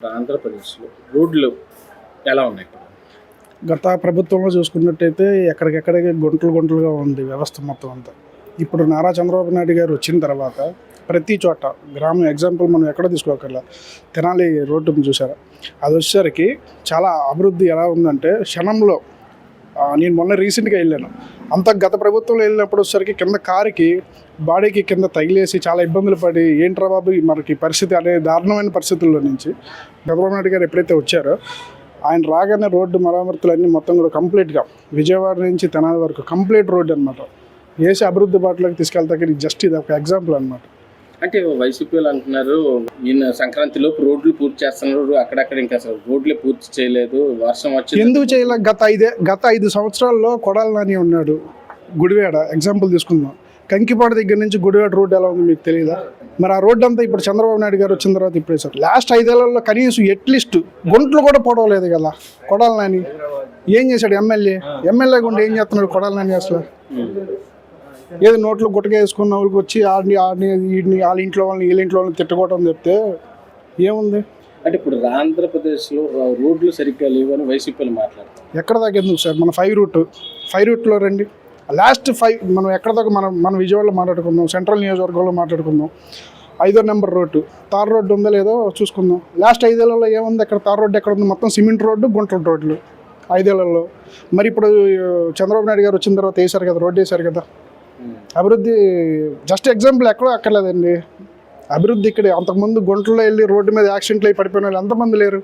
ఆంధ్రప్రదేశ్లో రోడ్లు ఎలా ఉన్నాయి ఇప్పుడు? గత ప్రభుత్వంలో చూసుకున్నట్టయితే ఎక్కడికెక్కడికి గుంటలు గుంటలుగా ఉంది వ్యవస్థ మొత్తం అంతా. ఇప్పుడు నారా చంద్రబాబు నాయుడు గారు వచ్చిన తర్వాత ప్రతి చోట గ్రామం ఎగ్జాంపుల్ మనం ఎక్కడ తీసుకోకర్లా తెనాలి రోడ్డు చూసారా అది వచ్చేసరికి చాలా అభివృద్ధి ఎలా ఉందంటే క్షణంలో నేను మొన్న రీసెంట్గా వెళ్ళాను. అంత గత ప్రభుత్వంలో వెళ్ళినప్పుడు వచ్చేసరికి కింద కారుకి బాడీకి కింద తగిలేసి చాలా ఇబ్బందులు పడి ఏంట్రా బాబు మనకి పరిస్థితి అనే దారుణమైన పరిస్థితుల్లో నుంచి చంద్రబాబు నాయుడు గారు ఎప్పుడైతే వచ్చారో ఆయన రాగానే రోడ్డు మరమ్మతులు అన్నీ మొత్తం కూడా కంప్లీట్గా విజయవాడ నుంచి తెనాలి వరకు కంప్లీట్ రోడ్డు అనమాట వేసి అభివృద్ధి బాటలోకి తీసుకెళ్తాకి జస్ట్ ఇది ఒక ఎగ్జాంపుల్ అనమాట అంటే వైసీపీలు అంటున్నారు ఈయన సంక్రాంతి లోపు రోడ్లు పూర్తి చేస్తున్నారు అక్కడక్కడ ఇంకా అసలు రోడ్లే పూర్తి చేయలేదు వర్షం వచ్చి ఎందుకు చేయలే? గత ఐదే గత ఐదు సంవత్సరాల్లో కొడాలి నాని ఉన్నాడు గుడివాడ ఎగ్జాంపుల్ తీసుకుందాం. కంకిపాడు దగ్గర నుంచి గుడివాడ రోడ్డు ఎలా ఉంది మీకు తెలియదా మరి ఆ రోడ్డు అంతా ఇప్పుడు చంద్రబాబు నాయుడు గారు వచ్చిన తర్వాత ఇప్పుడు వేశారు లాస్ట్ ఐదేళ్ళలో కనీసం ఎట్లీస్ట్ గుంటలు కూడా పొడవలేదు కదా కొడాలి నాని. ఏం చేశాడు ఎమ్మెల్యే? ఎమ్మెల్యే గుండా ఏం చేస్తున్నాడు కొడాలి నాని అసలు? ఏదో నోట్లో గుట్టగా వేసుకున్న వాళ్ళకి వచ్చి ఆడిని ఆడిని వీడిని వాళ్ళ ఇంట్లో వాళ్ళని వీళ్ళ ఇంట్లో వాళ్ళని తిట్టుకోవటం చెప్తే ఏముంది? అంటే ఇప్పుడు ఆంధ్రప్రదేశ్లో రోడ్లు సరిగ్గా లేవని వైసీపీలు మాట్లాడుతారు ఎక్కడ దాకా ఎందుకు సార్? మన ఫైవ్ రూట్ ఫైవ్ రూట్లో రండి. లాస్ట్ ఫైవ్ మనం ఎక్కడ దాకా మనం మన విజయవాడలో మాట్లాడుకుందాం సెంట్రల్ నియోజకవర్గంలో మాట్లాడుకుందాం. ఐదో నెంబర్ రోడ్డు. తార్ రోడ్డు ఉందో లేదో చూసుకుందాం. లాస్ట్ ఐదేళ్ళలో ఏముంది? అక్కడ తార్ రోడ్డు ఎక్కడ ఉంది? మొత్తం సిమెంట్ రోడ్డు గుంటల రోడ్లు ఐదేళ్ళలో. మరి ఇప్పుడు చంద్రబాబు నాయుడు గారు వచ్చిన తర్వాత వేశారు కదా రోడ్డు వేశారు కదా. అభివృద్ధి జస్ట్ ఎగ్జాంపుల్ ఎక్కడో అక్కర్లేదండి. అభివృద్ధి ఇక్కడే అంతకుముందు గుంటలో వెళ్ళి రోడ్డు మీద యాక్సిడెంట్లు అయి పడిపోయిన వాళ్ళు ఎంతమంది లేరు?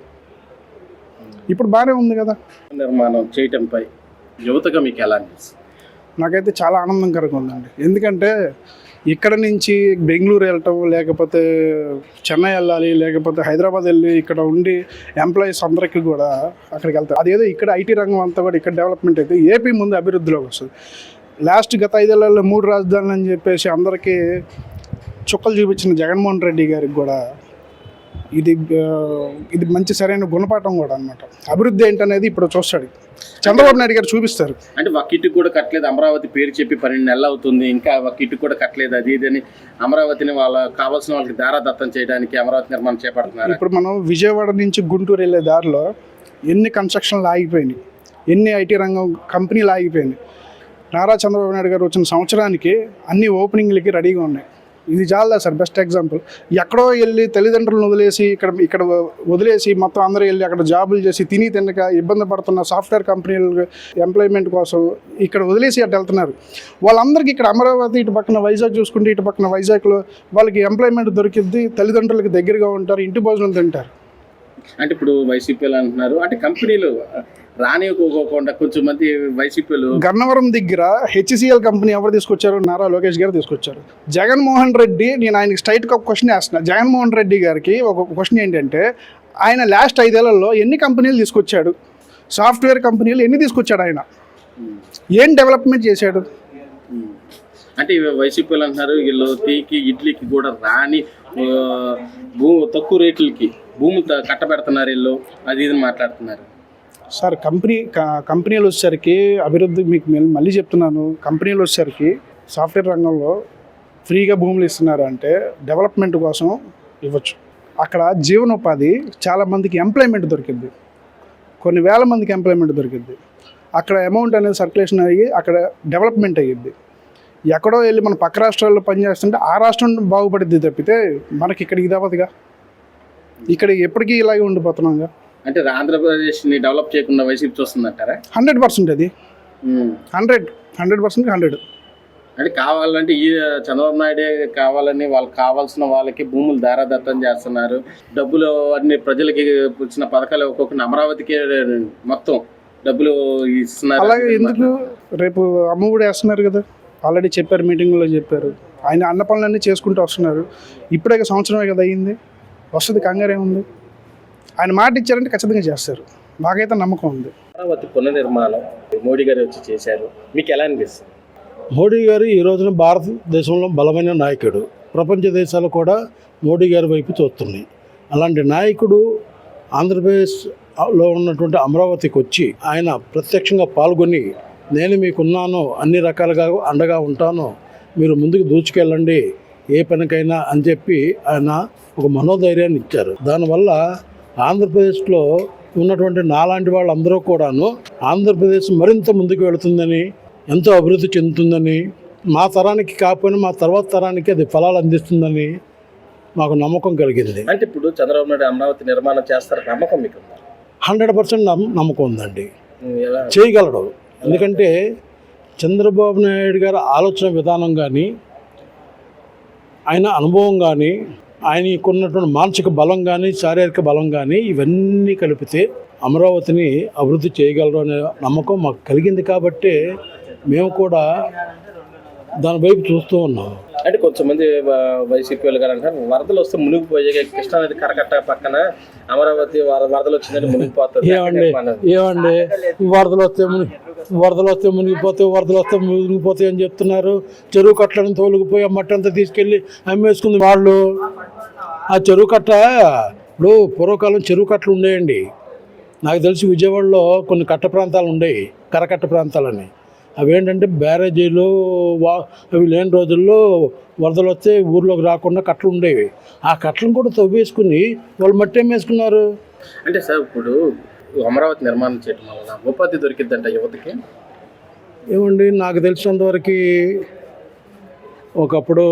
ఇప్పుడు బాగానే ఉంది కదా. నిర్మాణం చేయటంపై యువతగా మీకు ఎలా అనిపిస్తుంది? నాకైతే చాలా ఆనందకరంగా ఉందండి. ఎందుకంటే ఇక్కడ నుంచి బెంగళూరు వెళ్ళటం లేకపోతే చెన్నై వెళ్ళాలి లేకపోతే హైదరాబాద్ వెళ్ళి ఇక్కడ ఉండి ఎంప్లాయీస్ అందరికీ కూడా అక్కడికి వెళ్తారు. అదేదో ఇక్కడ ఐటీ రంగం అంతా కూడా ఇక్కడ డెవలప్మెంట్ అయితే ఏపీ ముందు అభివృద్ధిలోకి వస్తుంది. లాస్ట్ గత ఐదేళ్ళలో మూడు రాజధానులు అని చెప్పేసి అందరికీ చుక్కలు చూపించిన జగన్మోహన్ రెడ్డి గారికి కూడా ఇది ఇది మంచి సరైన గుణపాఠం కూడా అన్నమాట. అభివృద్ధి ఏంటనేది ఇప్పుడు చూస్తాడు. చంద్రబాబు నాయుడు గారు చూపిస్తారు. అంటే ఒక ఇటుకు కూడా కట్టలేదు అమరావతి పేరు చెప్పి పన్నెండు నెలలు అవుతుంది ఇంకా ఒక ఇటుకు కూడా కట్టలేదు అది ఇది అని అమరావతిని వాళ్ళ కావాల్సిన వాళ్ళకి దారాదత్తం చేయడానికి అమరావతి నిర్మాణం చేపడుతున్నారు. ఇప్పుడు మనం విజయవాడ నుంచి గుంటూరు వెళ్ళే దారిలో ఎన్ని కన్స్ట్రక్షన్లు ఆగిపోయినాయి ఎన్ని ఐటీ రంగం కంపెనీలు ఆగిపోయినాయి. నారా చంద్రబాబు నాయుడు గారు వచ్చిన సంవత్సరానికి అన్ని ఓపెనింగ్లకి రెడీగా ఉన్నాయి. ఇది చాలా సార్ బెస్ట్ ఎగ్జాంపుల్. ఎక్కడో వెళ్ళి తల్లిదండ్రులను వదిలేసి ఇక్కడ ఇక్కడ వదిలేసి మొత్తం అందరూ వెళ్ళి అక్కడ జాబులు చేసి తిని తినక ఇబ్బంది పడుతున్న సాఫ్ట్వేర్ కంపెనీలు ఎంప్లాయ్మెంట్ కోసం ఇక్కడ వదిలేసి అటు వెళ్తున్నారు. వాళ్ళందరికీ ఇక్కడ అమరావతి ఇటు పక్కన వైజాగ్ చూసుకుంటే ఇటు పక్కన వైజాగ్లో వాళ్ళకి ఎంప్లాయ్మెంట్ దొరికిద్ది తల్లిదండ్రులకి దగ్గరగా ఉంటారు ఇంటి భోజనం తింటారు. అంటే ఇప్పుడు వైసీపీలు అంటున్నారు అంటే కంపెనీలు రానివ్వకోకుండా కొంచెం మంది వైసీపీలు గన్నవరం దగ్గర హెచ్సిఎల్ కంపెనీ ఎవరు తీసుకొచ్చారు? నారా లోకేష్ గారు తీసుకొచ్చారు. జగన్మోహన్ రెడ్డి నేను ఆయనకి స్ట్రైట్గా ఒక క్వశ్చన్ వేస్తున్నా. జగన్మోహన్ రెడ్డి గారికి ఒక క్వశ్చన్ ఏంటంటే ఆయన లాస్ట్ ఐదేళ్ళలో ఎన్ని కంపెనీలు తీసుకొచ్చాడు? సాఫ్ట్వేర్ కంపెనీలు ఎన్ని తీసుకొచ్చాడు ఆయన? ఏం డెవలప్మెంట్ చేశాడు. అంటే ఇవి వైసీపీలు అంటున్నారు వీళ్ళు టీకి ఇడ్లీకి కూడా రాని భూ తక్కువ రేట్లకి భూములు కట్టబెడుతున్నారు వీళ్ళు. అది ఇది మాట్లాడుతున్నారు. సార్ కంపెనీ కంపెనీలు వచ్చేసరికి అభివృద్ధి మీకు మళ్ళీ- చెప్తున్నాను. కంపెనీలు వచ్చేసరికి సాఫ్ట్వేర్ రంగంలో ఫ్రీగా భూములు ఇస్తున్నారు అంటే డెవలప్మెంట్ కోసం ఇవ్వచ్చు. అక్కడ జీవనోపాధి చాలా మందికి ఎంప్లాయ్మెంట్ దొరికింది కొన్ని వేల మందికి ఎంప్లాయ్మెంట్ దొరికింది అక్కడ అమౌంట్ అనేది సర్క్యులేషన్ అయ్యి అక్కడ డెవలప్మెంట్ అయ్యింది ఎక్కడో వెళ్ళి మన పక్క రాష్ట్రాల్లో పనిచేస్తుంటే ఆ రాష్ట్రం బాగుపడిద్ది తప్పితే మనకి ఇక్కడ ఇది అవ్వదుగా ఇక్కడ ఎప్పటికీ ఇలాగే ఉండిపోతున్నాంగా? అంటే ఆంధ్రప్రదేశ్ని డెవలప్ చేయకుండా వైసీపీ చూస్తుందంటారా? హండ్రెడ్ పర్సెంట్ అది. హండ్రెడ్. Hundred percent hundred. అంటే కావాలంటే ఈ చంద్రబాబు నాయుడే కావాలని వాళ్ళకి కావాల్సిన వాళ్ళకి భూములు దారాదత్తం చేస్తున్నారు. డబ్బులు అన్ని ప్రజలకి వచ్చిన పథకాలు ఒక్కొక్క అమరావతికి మొత్తం డబ్బులు ఇస్తున్నారు అలాగే ఎందుకు? రేపు అమ్మ కూడా వేస్తున్నారు కదా. ఆల్రెడీ చెప్పారు మీటింగ్లో చెప్పారు. ఆయన అన్న పనులన్నీ చేసుకుంటూ వస్తున్నారు. ఇప్పుడే సంవత్సరమే కదా అయ్యింది వస్తుంది కంగారే ఉంది ఆయన మాట ఇచ్చారంటే ఖచ్చితంగా చేస్తారు. నాకైతే నమ్మకం ఉంది. అమరావతి పునర్నిర్మాణం మోడీ గారు వచ్చి చేశారు. మీకు ఎలా అనిపిస్తుంది? మోడీ గారు ఈ రోజున భారతదేశంలో బలమైన నాయకుడు. ప్రపంచ దేశాలు కూడా మోడీ గారి వైపు చూస్తున్నాయి. అలాంటి నాయకుడు ఆంధ్రప్రదేశ్లో ఉన్నటువంటి అమరావతికి వచ్చి ఆయన ప్రత్యక్షంగా పాల్గొని నేను మీకున్నాను అన్ని రకాలుగా అండగా ఉంటాను మీరు ముందుకు దూచుకెళ్ళండి ఏ పనికైనా అని చెప్పి ఆయన ఒక మనోధైర్యాన్ని ఇచ్చారు. దానివల్ల ఆంధ్రప్రదేశ్లో ఉన్నటువంటి నాలాంటి వాళ్ళందరూ కూడాను ఆంధ్రప్రదేశ్ మరింత ముందుకు వెళుతుందని ఎంతో అభివృద్ధి చెందుతుందని మా తరానికి కాకపోయినా మా తర్వాత తరానికి అది ఫలాలు అందిస్తుందని మాకు నమ్మకం కలిగింది. అంటే ఇప్పుడు చంద్రబాబు నాయుడు అమరావతి నిర్మాణం చేస్తారని నమ్మకం మీకు? హండ్రెడ్ పర్సెంట్ నమ్మకం ఉందండి. చేయగలడు. ఎందుకంటే చంద్రబాబు నాయుడు గారి ఆలోచన విధానం కానీ ఆయన అనుభవం కానీ ఆయనకు ఉన్నటువంటి మానసిక బలం కానీ శారీరక బలం కానీ ఇవన్నీ కలిపితే అమరావతిని అభివృద్ధి చేయగలరు అనే నమ్మకం మాకు కలిగింది కాబట్టే మేము కూడా దాని వైపు చూస్తూ ఉన్నాం. అంటే కొంతమంది వైసీపీ వాళ్ళు గారు అంటారు వరదలు వస్తే మునిగిపోయే కృష్ణానది కరకట్ట పక్కన అమరావతి వర- వరదలు వచ్చిందని మునిగిపోతుంది. ఏమండి? ఏమండి? వరదలు వస్తే ముని వరదలు వస్తే మునిగిపోతే వరదలు వస్తే మునిగిపోతాయి అని చెప్తున్నారు. చెరువు కట్టలను తోలుకుపోయి ఆ మట్టి అంతా తీసుకెళ్ళి అమ్మేసుకుంది వాళ్ళు. ఆ చెరువు కట్ట ఇప్పుడు పూర్వకాలం చెరువు కట్టలు ఉండేయండి. నాకు తెలిసి విజయవాడలో కొన్ని కట్ట ప్రాంతాలు ఉండేవి కరకట్ట ప్రాంతాలని. అవి ఏంటంటే బ్యారేజీలు వా అవి లేని రోజుల్లో వరదలు వస్తే ఊర్లోకి రాకుండా కట్టలు ఉండేవి. ఆ కట్టలను కూడా తవ్వేసుకుని వాళ్ళు మట్టి అమ్మేసుకున్నారు. అంటే సార్ ఇప్పుడు అమరావతి నిర్మాణం చేయడం వల్ల ఉపాధి దొరికిద్దంట యువతకి? ఏమండి నాకు తెలిసినంతవరకు ఒకప్పుడు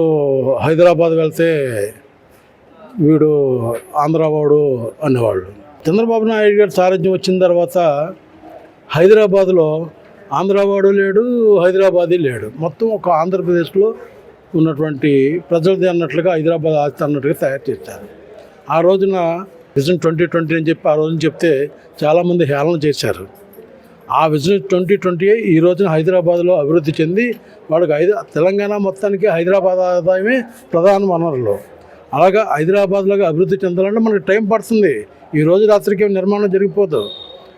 హైదరాబాద్ వెళ్తే వీడు ఆంధ్రావాడు అనేవాళ్ళు. చంద్రబాబు నాయుడు గారి సారథ్యం వచ్చిన తర్వాత హైదరాబాద్లో ఆంధ్రావాడు లేడు హైదరాబాదీ లేడు. మొత్తం ఒక ఆంధ్రప్రదేశ్లో ఉన్నటువంటి ప్రజలది అన్నట్లుగా హైదరాబాద్ ఆస్తి అన్నట్టుగా తయారు చేశారు. ఆ రోజున విజన్ ట్వంటీ ట్వంటీ అని చెప్పి ఆ రోజున చెప్తే చాలామంది హేళన చేశారు. ఆ విజన్ ట్వంటీ ట్వంటీ ఈ రోజున హైదరాబాద్లో అభివృద్ధి చెంది వాడికి హైదరా తెలంగాణ మొత్తానికి హైదరాబాద్ ఆదాయమే ప్రధాన వనరులు. అలాగా హైదరాబాద్లోకి అభివృద్ధి చెందాలంటే మనకి టైం పడుతుంది. ఈ రోజు రాత్రికి నిర్మాణం జరిగిపోదు.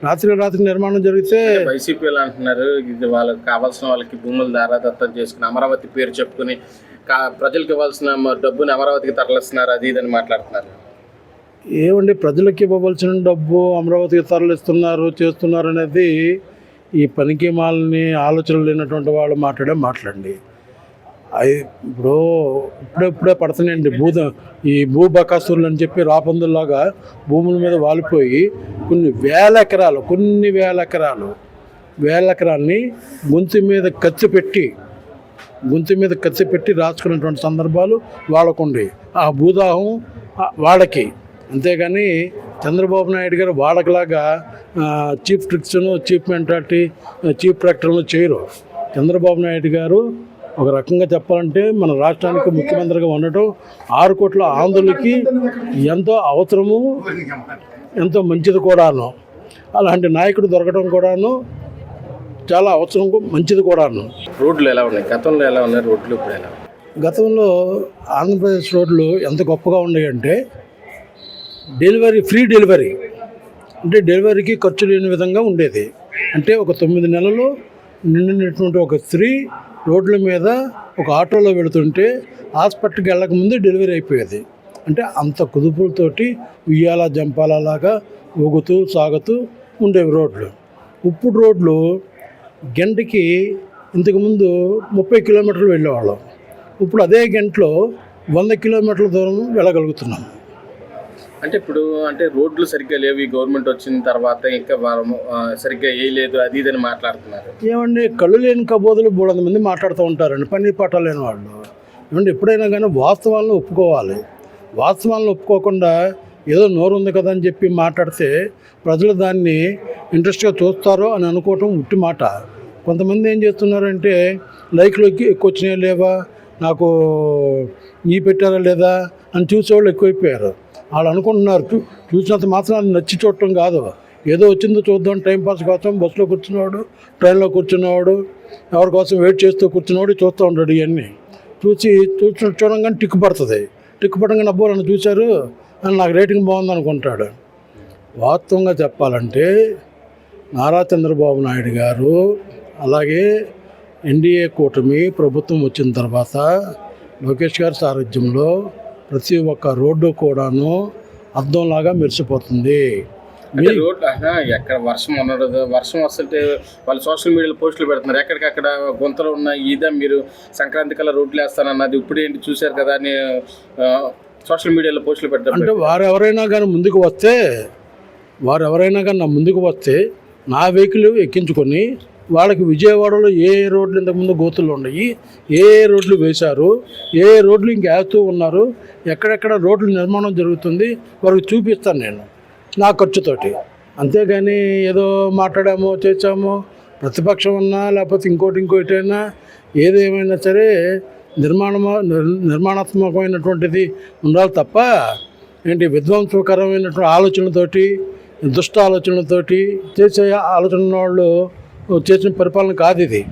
రాత్రి రాత్రి నిర్మాణం జరిగితే వైసీపీ అంటున్నారు ఇది వాళ్ళకి కావాల్సిన వాళ్ళకి భూములు దారాదత్తం చేసుకుని అమరావతి పేరు చెప్పుకుని ప్రజలకు ఇవ్వాల్సిన డబ్బుని అమరావతికి తరలిస్తున్నారు అది ఇది అని మాట్లాడుతున్నారు. ఏమండి ప్రజలకి ఇవ్వవలసిన డబ్బు అమరావతికి తరలిస్తున్నారు చేస్తున్నారు అనేది ఈ పనికి మాలని ఆలోచనలు లేనటువంటి వాళ్ళు మాట్లాడే మాట్లాడండి ఇప్పుడు ఇప్పుడే ఇప్పుడే పడుతున్నాయండి భూద ఈ భూబకాసురులు అని చెప్పి రాపందుల్లాగా భూముల మీద వాలిపోయి కొన్ని వేల ఎకరాలు కొన్ని వేల ఎకరాలు వేల ఎకరాల్ని గొంతు మీద ఖర్చు పెట్టి గొంతు మీద ఖర్చు పెట్టి రాసుకున్నటువంటి సందర్భాలు వాళ్ళకుండి ఆ భూదాహం వాళ్ళకి అంతేగాని చంద్రబాబు నాయుడు గారు వాళ్ళకిలాగా చీఫ్ ట్రిక్స్ను చీఫ్ మెంటాలిటీ చీఫ్ ప్రాక్టర్లను చేయరు. చంద్రబాబు నాయుడు గారు ఒక రకంగా చెప్పాలంటే మన రాష్ట్రానికి ముఖ్యమంత్రిగా ఉండటం ఆరు కోట్ల ఆంధ్రులకి ఎంతో అవసరము ఎంతో మంచిది కూడాను. అలాంటి నాయకుడు దొరకడం కూడాను చాలా అవసరం మంచిది కూడాను. రోడ్లు ఎలా ఉన్నాయి? గతంలో ఎలా ఉన్నాయి? రోడ్లు ఇప్పుడు ఎలా గతంలో ఆంధ్రప్రదేశ్ రోడ్లు ఎంత గొప్పగా ఉన్నాయంటే డెలివరీ ఫ్రీ డెలివరీ. అంటే డెలివరీకి ఖర్చు లేని విధంగా ఉండేది. అంటే ఒక తొమ్మిది నెలలు నిండినటువంటి ఒక స్త్రీ రోడ్ల మీద ఒక ఆటోలో వెళుతుంటే హాస్పిటల్కి వెళ్ళకముందే డెలివరీ అయిపోయేది. అంటే అంత కుదుపులతోటి ఉయ్యాల జంపాలలాగా ఊగుతూ సాగుతూ ఉండేవి రోడ్లు. ఇప్పుడు రోడ్లు గంటకి ఇంతకుముందు ముప్పై కిలోమీటర్లు వెళ్ళేవాళ్ళం. ఇప్పుడు అదే గంటలో వంద కిలోమీటర్ల దూరం వెళ్ళగలుగుతున్నాం. అంటే ఇప్పుడు అంటే రోడ్లు సరిగ్గా లేవు ఈ గవర్నమెంట్ వచ్చిన తర్వాత ఇంకా వారము, సరిగ్గా వేయలేదు అది ఇది అని మాట్లాడుతున్నారు. ఏమండి కళ్ళు లేని కబోదులు మూడు మంది మాట్లాడుతూ ఉంటారండి పని పాట లేని వాళ్ళు. ఏమంటే ఎప్పుడైనా కానీ వాస్తవాలను ఒప్పుకోవాలి. వాస్తవాలను ఒప్పుకోకుండా ఏదో నోరు ఉంది కదా అని చెప్పి మాట్లాడితే ప్రజలు దాన్ని ఇంట్రెస్ట్గా చూస్తారో అని అనుకోవటం ఉట్టి మాట. కొంతమంది ఏం చేస్తున్నారంటే లైక్లోకి ఎక్కువ వచ్చినాయా లేవా నాకు ఈ పెట్టారా లేదా అని చూసేవాళ్ళు ఎక్కువైపోయారు. వాళ్ళు అనుకుంటున్నారు. చూ చూసినంత మాత్రం నచ్చి చూడటం కాదు. ఏదో వచ్చిందో చూద్దాం టైంపాస్ కోసం బస్సులో కూర్చున్నవాడు ట్రైన్లో కూర్చున్నవాడు ఎవరి కోసం వెయిట్ చేస్తూ కూర్చున్నవాడు చూస్తూ ఉంటాడు ఇవన్నీ. చూసి చూసి చూడంగానే టిక్కు పడుతుంది. టిక్కు పడంగానే అబ్బో నన్ను చూశారు అని నాకు రేటింగ్ బాగుంది అనుకుంటాడు వాస్తవంగా చెప్పాలంటే నారా చంద్రబాబు నాయుడు గారు అలాగే ఎన్డీఏ కూటమి ప్రభుత్వం వచ్చిన తర్వాత లోకేష్ గారి సారథ్యంలో ప్రతి ఒక్క రోడ్డు కూడాను అద్దంలాగా మెరిసిపోతుంది. అంటే రోడ్ ఆహా, ఎక్కడ వర్షం ఉండదు. వర్షం వస్తుంటే వాళ్ళు సోషల్ మీడియాలో పోస్టులు పెడుతున్నారు. ఎక్కడికక్కడ గుంతలు ఉన్నాయి ఇదే మీరు సంక్రాంతి కల్లా రోడ్లు వేస్తానన్నది ఇప్పుడు ఏంటి చూశారు కదా అని సోషల్ మీడియాలో పోస్టులు పెడతారు. అంటే వారు ఎవరైనా కానీ ముందుకు వస్తే వారు ఎవరైనా కానీ నా ముందుకు వస్తే నా వెహికల్ ఎక్కించుకొని వాళ్ళకి విజయవాడలో ఏ ఏ రోడ్లు ఇంతకుముందు గోతులు ఉన్నాయి ఏ ఏ రోడ్లు వేశారు ఏ ఏ రోడ్లు ఇంకా వేస్తూ ఉన్నారు ఎక్కడెక్కడ రోడ్లు నిర్మాణం జరుగుతుంది వారికి చూపిస్తాను నేను నా ఖర్చుతోటి. అంతేగాని ఏదో మాట్లాడామో చేసామో ప్రతిపక్షం ఉన్నా లేకపోతే ఇంకోటి ఇంకోటైనా ఏదేమైనా సరే నిర్మాణమ నిర్- నిర్మాణాత్మకమైనటువంటిది ఉండాలి తప్ప ఏంటి విధ్వంసకరమైనటువంటి ఆలోచనతోటి దుష్ట ఆలోచనలతోటి చేసే ఆలోచన వాళ్ళు చేసిన పరిపాలన కాదు ఇది.